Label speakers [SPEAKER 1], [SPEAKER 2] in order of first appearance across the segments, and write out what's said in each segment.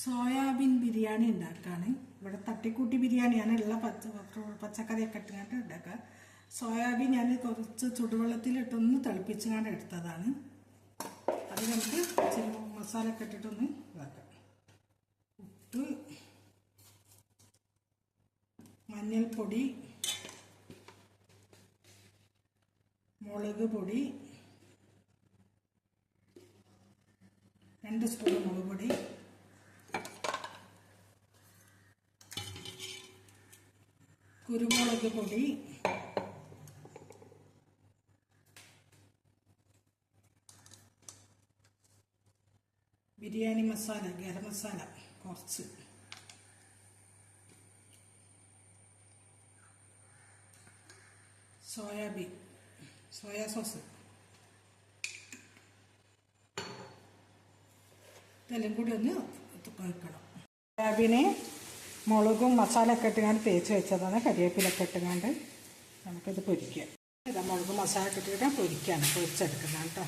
[SPEAKER 1] Soybean biryani ഉണ്ടാക്കാണ്. ഇവിടെ തട്ടിക്കൂട്ടി ബിരിയാണിയാണ് എല്ലാ പച്ച പച്ചക്കറിയൊക്കെ ഇട്ടുകൊണ്ട് ഉണ്ടാക്കുക സോയാബീൻ ഞാൻ കുറച്ച് ചുടുവെള്ളത്തിലിട്ടൊന്ന് തിളപ്പിച്ചുകൊണ്ട് എടുത്തതാണ്. അത് നമുക്ക് ഇച്ചിരി മസാല ഒക്കെ ഇട്ടിട്ടൊന്ന് ഇതാക്കാം. ഉപ്പ് മഞ്ഞൾപ്പൊടി മുളക് പൊടി രണ്ട് സ്പൂൺ മുളക് പൊടി കുരുമുളക് പൊടി. ബിരിയാണി മസാല ഗരം മസാല കുറച്ച്. Soyabean soya sauce. ഇതെല്ലാം കൂടി ഒന്ന് കുഴക്കണം സോയാബീന് മുളകും മസാലയൊക്കെ ഇട്ടുകൊണ്ട് തേച്ച് വെച്ചതാണ് കരിവേപ്പിലൊക്കെ ഇട്ടുകൊണ്ട് നമുക്കിത് പൊരിക്കാം. ഇതാ മുളകും മസാല ഒക്കെ ഇട്ടിട്ട് പൊരിക്കാണ് പൊരിച്ചെടുക്കുന്നത് കേട്ടോ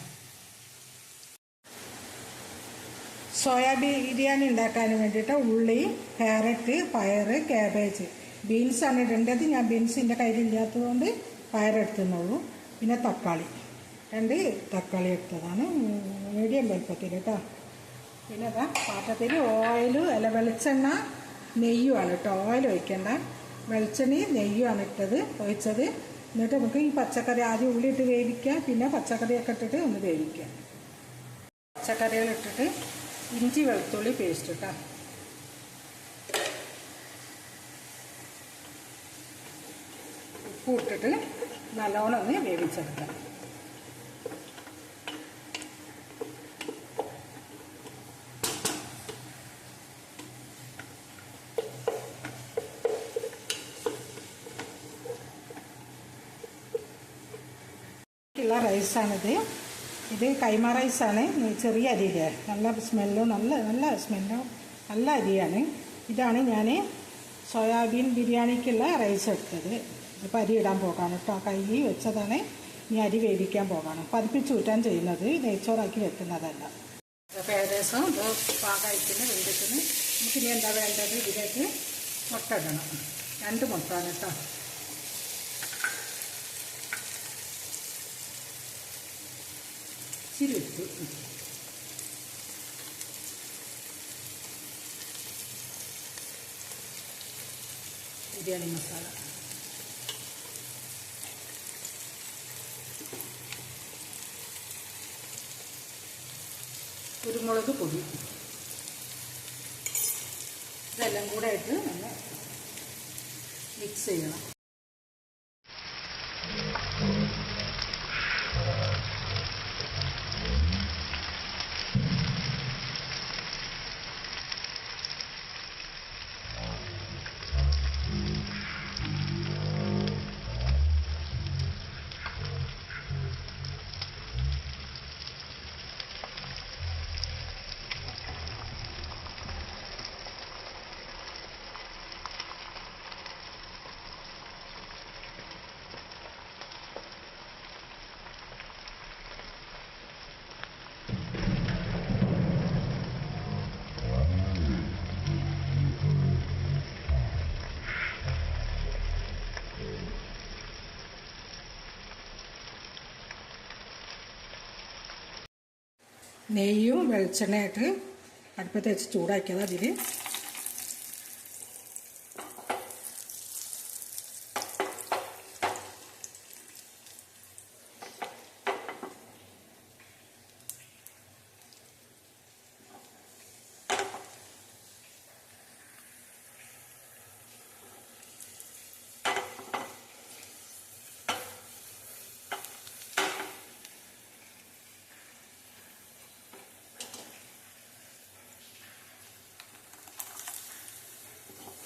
[SPEAKER 1] സോയാബീൻ ബിരിയാണി ഉണ്ടാക്കാൻ വേണ്ടിയിട്ട് ഉള്ളി ക്യാരറ്റ് പയറ് ക്യാബേജ്. ബീൻസാണ് ഇടേണ്ടത് ഞാൻ ബീൻസിന്റെ കയ്യിലില്ലാത്തതുകൊണ്ട് പയറെടുത്തുന്നുള്ളൂ പിന്നെ തക്കാളി. രണ്ട് തക്കാളി എടുത്തതാണ് മീഡിയം വലുപ്പത്തിൽ കേട്ടോ പിന്നെ അതാ പാത്രത്തിൽ ഓയിൽ അല്ല വെളിച്ചെണ്ണ നെയ്യുമാണ് കേട്ടോ. ഓയിൽ ഒഴിക്കേണ്ട. വെളിച്ചെണ്ണയും നെയ്യുമാണ് ഇട്ടത് ഒഴിച്ചത്. എന്നിട്ട് നമുക്ക് ഈ പച്ചക്കറി ആദ്യം ഉള്ളി ഇട്ട് വേവിക്കുക പിന്നെ പച്ചക്കറിയൊക്കെ ഇട്ടിട്ട് ഒന്ന് വേവിക്കുക പച്ചക്കറികൾ ഇട്ടിട്ട് ഇഞ്ചി വെളുത്തുള്ളി പേസ്റ്റ് ഇട്ടാം. ഉപ്പ് ഇട്ടിട്ട് നല്ലോണം ഒന്ന് വേവിച്ചെടുക്കാം. ഉള്ള റൈസാണിത് ഇത് കൈമ റൈസാണ് ചെറിയ അരിയിലെ നല്ല സ്മെല്ലും നല്ല നല്ല സ്മെല്ലും നല്ല അരിയാണ്. ഇതാണ് ഞാൻ സോയാബീൻ ബിരിയാണിക്കുള്ള റൈസ് എടുത്തത്. ഇപ്പോൾ അരി ഇടാൻ പോകാണ് കേട്ടോ. കൈ വെച്ചതാണ്. ഇനി അരി വേവിക്കാൻ പോകാണ്. പതിപ്പിച്ചൂറ്റാൻ ചെയ്യുന്നത്. നെയ്ച്ചോറാക്കി വെക്കുന്നതല്ല. അപ്പോൾ ഏകദേശം ഇത് പാകമായിട്ടിന് വെന്തിട്ടിന് നമുക്കിനി എന്താ വേണ്ടത്? ഇതിലേക്ക് മുട്ട ഇടണം. രണ്ട് മുട്ടാണ് കേട്ടോ. ഇച്ചിരി ബിരിയാണി മസാല. കുരുമുളക് പൊടി. ഇതെല്ലാം കൂടെ ആയിട്ട് നമ്മൾ മിക്സ് ചെയ്യണം. നെയ്യും വെളിച്ചെണ്ണയായിട്ട് അടുപ്പത്ത് വെച്ച് ചൂടാക്കിയത് അതിൽ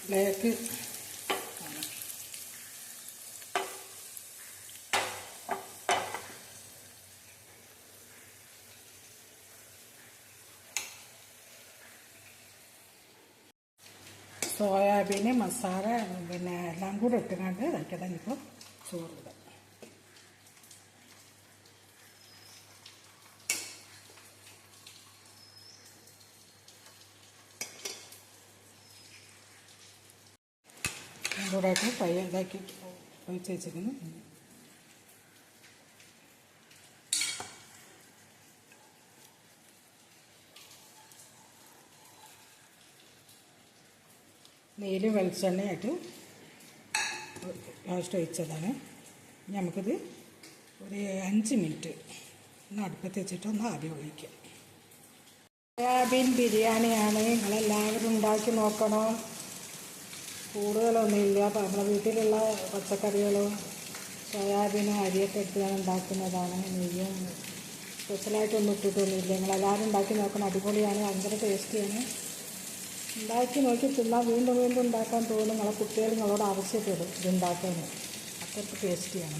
[SPEAKER 1] ബ്ലേക്ക് സോയാബീന് മസാല പിന്നെ എല്ലാം കൂടെ ഇട്ടുകൊണ്ട് ഇതാക്കിയതാണ് ഇപ്പോൾ ചോറിടുക ഓരോട്ട് ഫ്രൈ ഇതാക്കി ഒഴിച്ച് വെച്ചിരിക്കുന്നു. നെയ്യിലും വെളിച്ചെണ്ണയായിട്ട് ലാസ്റ്റ് ഒഴിച്ചതാണ്. നമുക്കിത് ഒരു അഞ്ച് മിനിറ്റ് ഒന്ന് അടുപ്പത്ത് വെച്ചിട്ട് ഒന്ന് ആവി ഒഴിക്കാം. സോയാബീൻ ബിരിയാണിയാണ്. നിങ്ങളെല്ലാവരും ഉണ്ടാക്കി നോക്കണം. കൂടുതലൊന്നുമില്ല അപ്പം നമ്മുടെ വീട്ടിലുള്ള പച്ചക്കറികളും സോയാബീനും അരിയൊക്കെ എടുത്ത് ഞാൻ ഉണ്ടാക്കുന്നതാണ് നെയ്യും സ്പെഷ്യലായിട്ടൊന്നും ഇട്ടിട്ടൊന്നുമില്ല. നിങ്ങളെല്ലാവരും ഉണ്ടാക്കി നോക്കണം. അടിപൊളിയാണ്. ഭയങ്കര ടേസ്റ്റിയാണ്. ഉണ്ടാക്കി നോക്കി തിന്നാൽ വീണ്ടും വീണ്ടും ഉണ്ടാക്കാൻ തോന്നും. നിങ്ങളെ കുട്ടികൾ നിങ്ങളോട് ആവശ്യപ്പെടും ഇത് ഉണ്ടാക്കാൻ അത്രയ്ക്ക് ടേസ്റ്റിയാണ്.